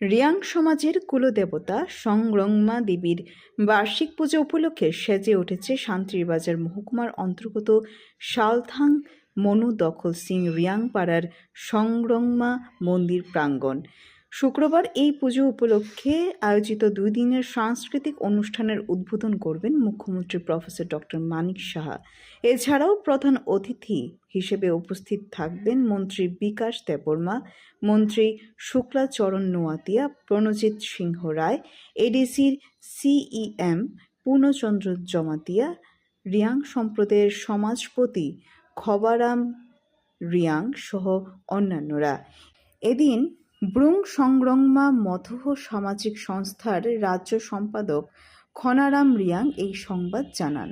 রিয়াং সমাজের কুলদেবতা সংরংমা দেবীর বার্ষিক পুজো উপলক্ষে সেজে উঠেছে শান্তিরবাজার মহকুমার অন্তর্গত শালথাং মনু দখল সিং রিয়াং পাড়ার সংরংমা মন্দির প্রাঙ্গণ। শুক্রবার এই পুজো উপলক্ষে আয়োজিত দুই দিনের সাংস্কৃতিক অনুষ্ঠানের উদ্বোধন করবেন মুখ্যমন্ত্রী প্রফেসর ডক্টর মানিক সাহা। এছাড়াও প্রধান অতিথি হিসেবে উপস্থিত থাকবেন মন্ত্রী বিকাশ দেববর্মা, মন্ত্রী শুক্লাচরণ নোয়াতিয়া, প্রণজিৎ সিংহ রায়, এডিসির সিইএম পূর্ণচন্দ্র জমাতিয়া, রিয়াং সম্প্রদায়ের সমাজপতি খবারাম রিয়াং সহ অন্যান্যরা। এদিন ব্রুং সংগ্রংমা মথহ সামাজিক সংস্থার রাজ্য সম্পাদক খনারাম রিয়াং এই সংবাদ জানান।